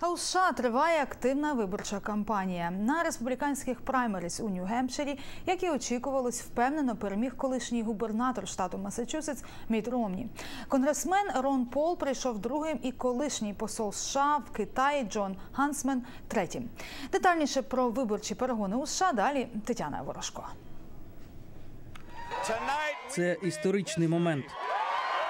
А у США триває активна виборча кампанія. На республіканських праймеріс у Нью-Гемпширі, як і очікувалось, впевнено переміг колишній губернатор штату Масачусетс Міт Ромні. Конгресмен Рон Пол прийшов другим і колишній посол США в Китаї Джон Гансмен третім. Детальніше про виборчі перегони у США далі Тетяна Ворожко. Це історичний момент.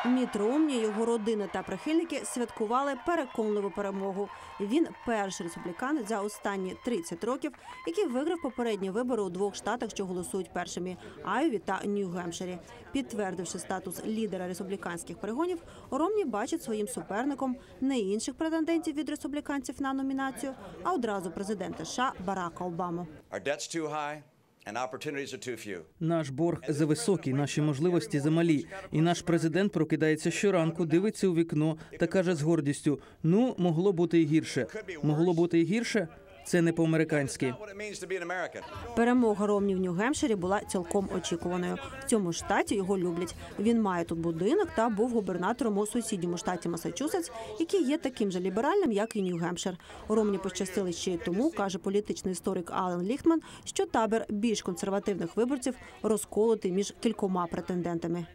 Міт Ромні, його родина та прихильники святкували переконливу перемогу. Він перший республіканець за останні 30 років, який виграв попередні вибори у двох штатах, що голосують першими Айові та Нью-Гемпширі. Підтвердивши статус лідера республіканських перегонів, Ромні бачить своїм суперником не інших претендентів від республіканців на номінацію, а одразу президента США Барака Обаму. Наш борг зависокий, наші можливості замалі. І наш президент прокидається щоранку, дивиться у вікно та каже з гордістю: ну, могло бути і гірше. Могло бути і гірше. Це не по-американськи. Перемога Ромні в Нью-Гемпширі була цілком очікуваною. В цьому штаті його люблять. Він має тут будинок та був губернатором у сусідньому штаті Масачусетс, який є таким же ліберальним, як і Нью-Гемпшир. Ромні пощастили ще й тому, каже політичний історик Ален Ліхтман, що табір більш консервативних виборців розколотий між кількома претендентами.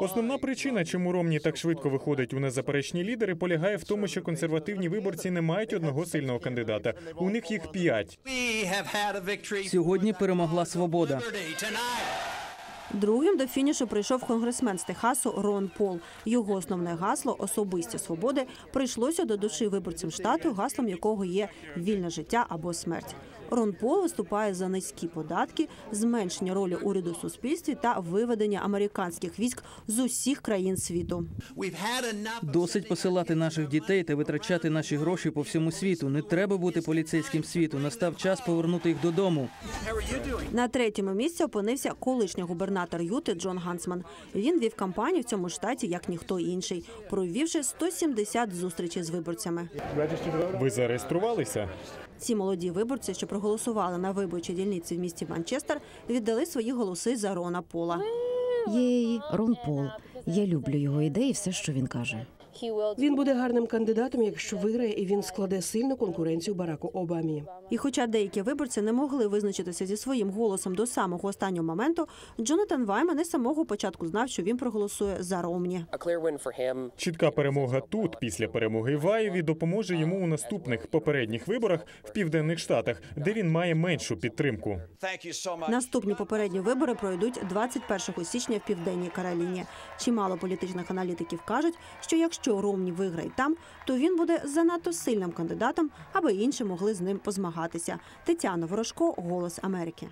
Основна причина, чому Ромні так швидко виходить у незаперечні лідери, полягає в тому, що консервативні виборці не мають одного сильного кандидата. У них їх п'ять. Сьогодні перемогла свобода. Другим до фінішу прийшов конгресмен з Техасу Рон Пол. Його основне гасло особисті свободи прийшлося до душі виборцям штату, гаслом якого є вільне життя або смерть. Рон Пол виступає за низькі податки, зменшення ролі уряду в суспільстві та виведення американських військ з усіх країн світу. Досить посилати наших дітей та витрачати наші гроші по всьому світу. Не треба бути поліцейським світу. Настав час повернути їх додому. На третьому місці опинився колишній губернатор Юти Джон Гансман. Він вів кампанію в цьому штаті як ніхто інший, провівши 170 зустрічей з виборцями. Ви зареєструвалися? Ці молоді виборці, що проголосували на виборчій дільниці в місті Манчестер, віддали свої голоси за Рона Пола. Єй, Рон Пол. Я люблю його ідеї, все, що він каже. Він буде гарним кандидатом, якщо виграє, і він складе сильну конкуренцію Бараку Обамі. І хоча деякі виборці не могли визначитися зі своїм голосом до самого останнього моменту, Джонатан Вайман із самого початку знав, що він проголосує за Ромні. Чітка перемога тут, після перемоги в Айові, допоможе йому у наступних попередніх виборах в південних штатах, де він має меншу підтримку. Наступні попередні вибори пройдуть 21 січня в південній Кароліні. Чимало політичних аналітиків кажуть, що якщо Ромні виграє там, то він буде занадто сильним кандидатом, аби інші могли з ним позмагатися. Тетяна Ворожко, Голос Америки.